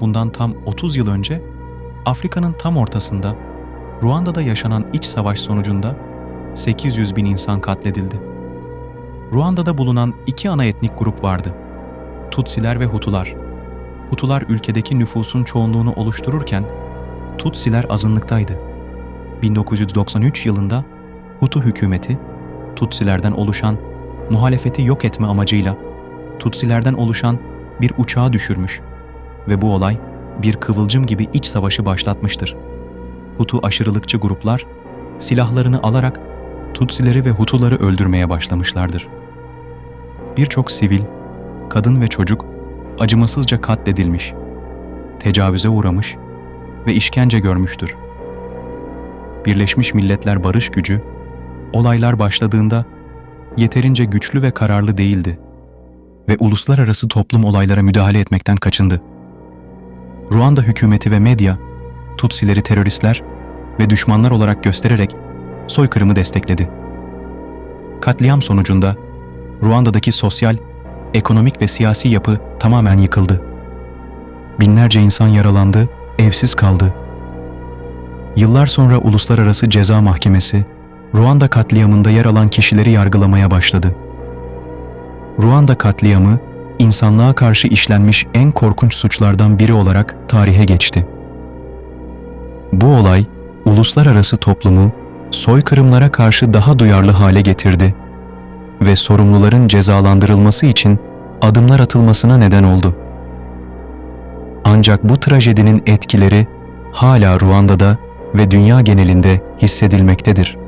Bundan tam 30 yıl önce Afrika'nın tam ortasında Ruanda'da yaşanan iç savaş sonucunda 800 bin insan katledildi. Ruanda'da bulunan iki ana etnik grup vardı. Tutsiler ve Hutular. Hutular ülkedeki nüfusun çoğunluğunu oluştururken Tutsiler azınlıktaydı. 1993 yılında Hutu hükümeti Tutsilerden oluşan muhalefeti yok etme amacıyla Tutsilerden oluşan bir uçağı düşürmüş ve bu olay bir kıvılcım gibi iç savaşı başlatmıştır. Hutu aşırılıkçı gruplar silahlarını alarak Tutsileri ve Hutuları öldürmeye başlamışlardır. Birçok sivil, kadın ve çocuk acımasızca katledilmiş, tecavüze uğramış ve işkence görmüştür. Birleşmiş Milletler Barış Gücü, olaylar başladığında yeterince güçlü ve kararlı değildi ve uluslararası toplum olaylara müdahale etmekten kaçındı. Ruanda hükümeti ve medya, Tutsileri teröristler ve düşmanlar olarak göstererek soykırımı destekledi. Katliam sonucunda Ruanda'daki sosyal, ekonomik ve siyasi yapı tamamen yıkıldı. Binlerce insan yaralandı, evsiz kaldı. Yıllar sonra Uluslararası Ceza Mahkemesi, Ruanda katliamında yer alan kişileri yargılamaya başladı. Ruanda katliamı, insanlığa karşı işlenmiş en korkunç suçlardan biri olarak tarihe geçti. Bu olay, uluslararası toplumu soykırımlara karşı daha duyarlı hale getirdi ve sorumluların cezalandırılması için adımlar atılmasına neden oldu. Ancak bu trajedinin etkileri hala Ruanda'da ve dünya genelinde hissedilmektedir.